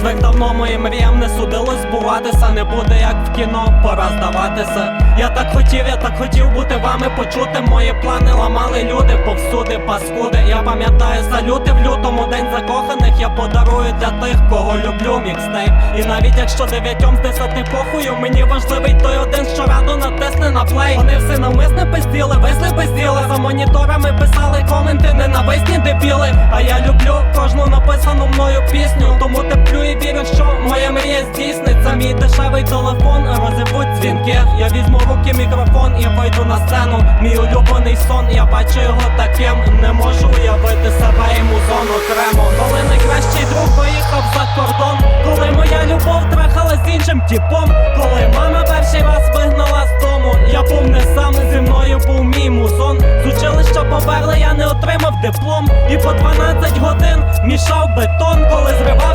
Звик давно моїм мріям не судилось збуватися, не буде як в кіно, пора здаватися. Я так хотів, я так хотів бути вами почути. Мої плани ламали люди повсюди, паскуди. Я пам'ятаю салюти в лютому день закоханих. Я подарую для тих, кого люблю, мікстейп. І навіть якщо дев'ятьом з десяти похую, мені важливий той один, що раду натисне на плей. Вони все навмисне пизділи, висли пизділи. За моніторами писали коменти, ненависні дебіли. А я люблю кожну написану мною пісню. Тому теплю і вірю, що моя мрія здійсниться. Мій дешевий телефон розірвуть дзвінки. Я візьму руки мікрофон і вийду на сцену. Мій улюблений сон, я бачу його таким. Не можу уявити себе йому зону окремо. Коли найкращий друг поїхав за кордон, коли моя любов трахала з іншим тіпом, коли мама перший раз вигнала з дому, я був не сам зі мною був мій музон. З училища поверли, я не отримав диплом. І по 12 годин мішав бетон, коли зривався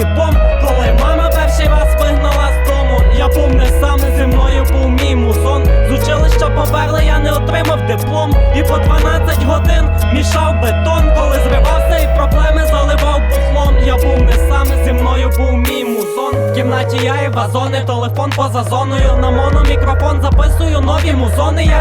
з коли мама перший раз вигнала з дому, я був не сам зі мною був мій музон. З училища поверли, я не отримав диплом. І по 12 годин мішав бетон, коли зривався і проблеми заливав бухлом. Я був не сам зі мною був мій музон. В кімнаті я і вазони, телефон поза зоною. На мономікрофон записую нові музони. Я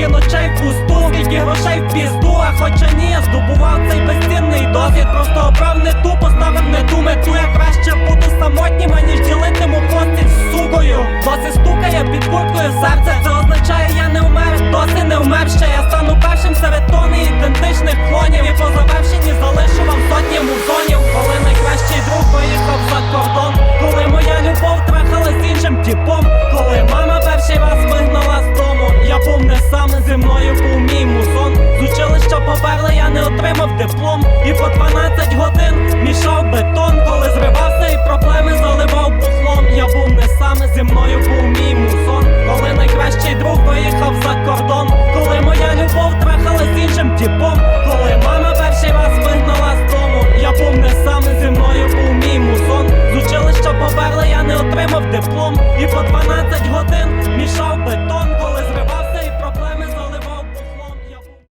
Скільки ночей в пусту, скільки грошей в пізду. А хоча ні, здобував цей безцінний досвід. каблуком і по 12 годин мішав бетон, коли зривався, і проблеми заливав бухлом. Я був не сам зі мною був мій мусон. Коли найкращий друг поїхав за кордон, коли моя любов трахала з іншим тіпом, коли мама перший раз вигнала з дому, я був не сам зі мною був мій мусон. З училища поперли, я не отримав диплом, і по 12 годин мішав бетон.